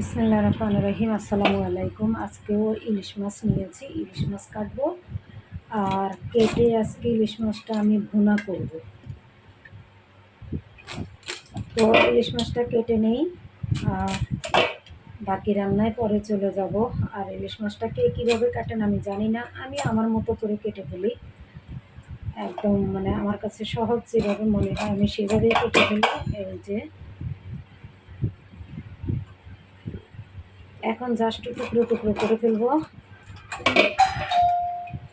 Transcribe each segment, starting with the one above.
বিসমিল্লা রহমান রহিম, আসসালামু আলাইকুম। আজকেও ইলিশ মাছ নিয়েছি, ইলিশ মাছ কাটবো। আর কেটে আজকে ইলিশ মাছটা আমি ভুনা করব। তো ইলিশ মাছটা কেটে নেই, আর বাকি রান্নায় পরে চলে যাব। আর ইলিশ মাছটা কে কীভাবে কাটেন আমি জানি না, আমি আমার মতো করে কেটে ফেলি। একদম মানে আমার কাছে সহজ যেভাবে মনে হয়, আমি সেভাবেই কেটে ফেলি। এই যে এখন জাস্ট টুকরো টুকরো করে ফেলব।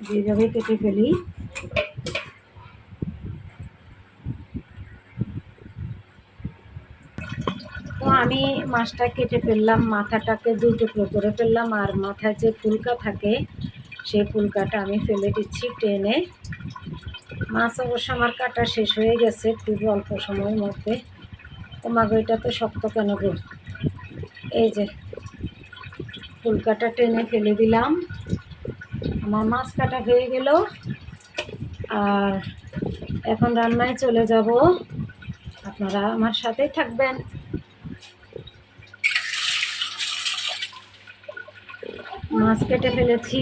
যেভাবে কেটে ফেলি। তো আমি মাছটা কেটে ফেললাম, মাথাটাকে দুই টুকরো করে ফেললাম, আর মাথায় যে ফুলকা থাকে, সেই ফুলকাটা আমি ফেলে দিচ্ছি টেনে। মাছ অবশ্য আমার কাটা শেষ হয়ে গেছে, খুব অল্প সময়ের মধ্যে। তোমাকে এটা তো শক্ত কেন এই যে ফুলকাটা টেনে ফেলে দিলাম। আমার মাছ কাটা হয়ে গেল। আর এখন রান্নায় চলে যাব। আপনারা আমার সাথেই থাকবেন। মাছ কেটে ফেলেছি।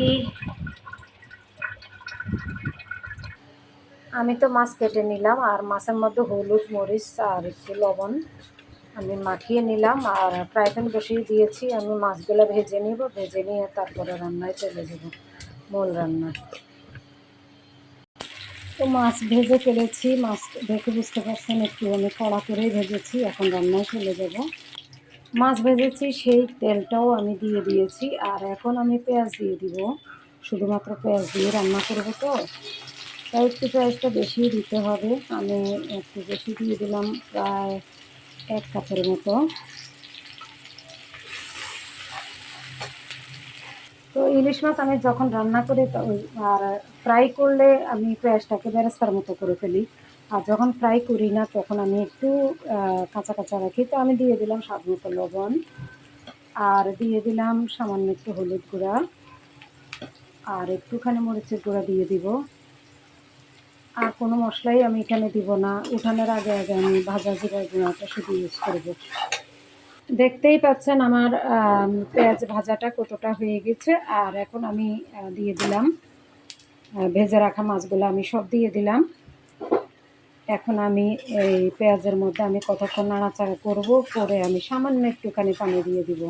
আমি তো মাছ কেটে নিলাম, আর মাছের মধ্যে হলুদ, মরিচ, আর একটু লবণ। আমি মাখিয়ে নিলাম আর ফ্রাই প্যান বসিয়ে দিয়েছি। আমি মাছগুলো ভেজে নিব, ভেজে নিয়ে তারপরে রান্নায় চলে যাব, মূল রান্না। তো মাছ ভেজে ফেলেছি, মাছ দেখে বুঝতে পারছেন একটু আমি কড়া করেই ভেজেছি, এখন রান্নায় চলে যাব। মাছ ভেজেছি, সেই তেলটাও আমি দিয়ে দিয়েছি আর এখন আমি পেঁয়াজ দিয়ে দিব। শুধুমাত্র পেঁয়াজ দিয়ে রান্না করব তো, তাই একটু পেঁয়াজটা বেশি দিতে হবে। আমি একটু বেশি দিয়ে দিলাম, প্রায় এক কাপের মতো। তো ইলিশ মাছ আমি যখন রান্না করি আর ফ্রাই করলে আমি পেঁয়াজটাকে বেরেস্তার মতো করে ফেলি। আর যখন ফ্রাই করি না, তখন আমি একটু কাঁচা কাঁচা রাখি। তো আমি দিয়ে দিলাম স্বাদ মতো লবণ। আর দিয়ে দিলাম সামান্য একটু হলুদ গুঁড়া। আর একটুখানি মরিচের গুঁড়া দিয়ে দিব। আর কোনো মশলাই আমি এখানে দিব না। উঠানোর আগে আগে আমি ভাজা জিরার গুঁড়াটা শুধু ইউজ করব। দেখতেই পাচ্ছেন আমার পেঁয়াজ ভাজাটা কতটা হয়ে গেছে। আর এখন আমি দিয়ে দিলাম ভেজে রাখা মাছগুলো আমি সব দিয়ে দিলাম। এখন আমি এই পেঁয়াজের মধ্যে আমি কতক্ষণ নাড়াচাড়া করব, করে আমি সামান্য একটুখানি পানি দিয়ে দিব।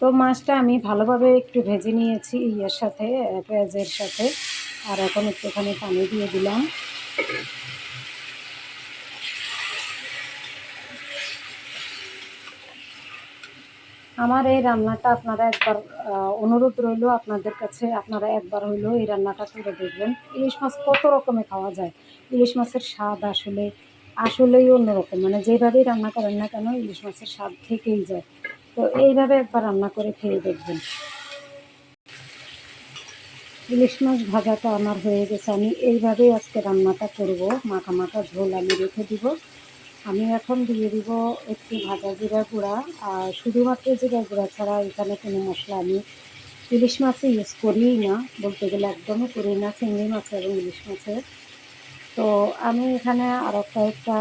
তো মাছটা আমি ভালোভাবে একটু ভেজে নিয়েছি, ইয়ের সাথে পেঁয়াজের সাথে। আর এখন একটুখানি পানি দিয়ে দিলাম। আমার এই রান্নাটা আপনারা একবার অনুরোধ রইল আপনাদের কাছে, আপনারা একবার হইলেও এই রান্নাটা করে দেখবেন। ইলিশ মাছ কত রকমে খাওয়া যায়? ইলিশ মাছের স্বাদ আসলে, আসলেই অন্যরকম। মানে যেভাবেই রান্না করেন না কেন, ইলিশ মাছের স্বাদ থেকেই যায়। তো এইভাবে একবার রান্না করে খেয়ে দেখবেন। ইলিশ মাছ ভাজাটা আমার হয়ে গেছে। আমি এইভাবেই আজকে রান্নাটা করব। মাখা মাখা ঝোল আমি রেখে দিব। আমি এখন দিয়ে দিব একটু ভাজা জিরা গুঁড়া। আর শুধুমাত্র জিরা গুঁড়া ছাড়া এখানে কোনো মশলা আমি ইলিশ মাছে ইউজ করিই না। বলতে গেলে একদমই করি না, চিংড়ি মাছ এবং ইলিশ মাছের। তো আমি এখানে আরও কয়েকটা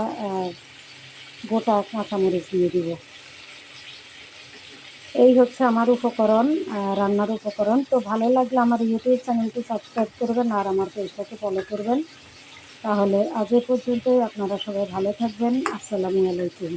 গোটা কাঁচামরিচ দিয়ে দিব। এই হচ্ছে আমার উপকরণ রান্নার উপকরণ। তো ভালো লাগলে আমার ইউটিউব চ্যানেলটি সাবস্ক্রাইব করবেন আর আমার পেজটাকে ফলো করবেন। তাহলে আজ পর্যন্তই, আপনারা সবাই ভালো থাকবেন। আসসালামু আলাইকুম।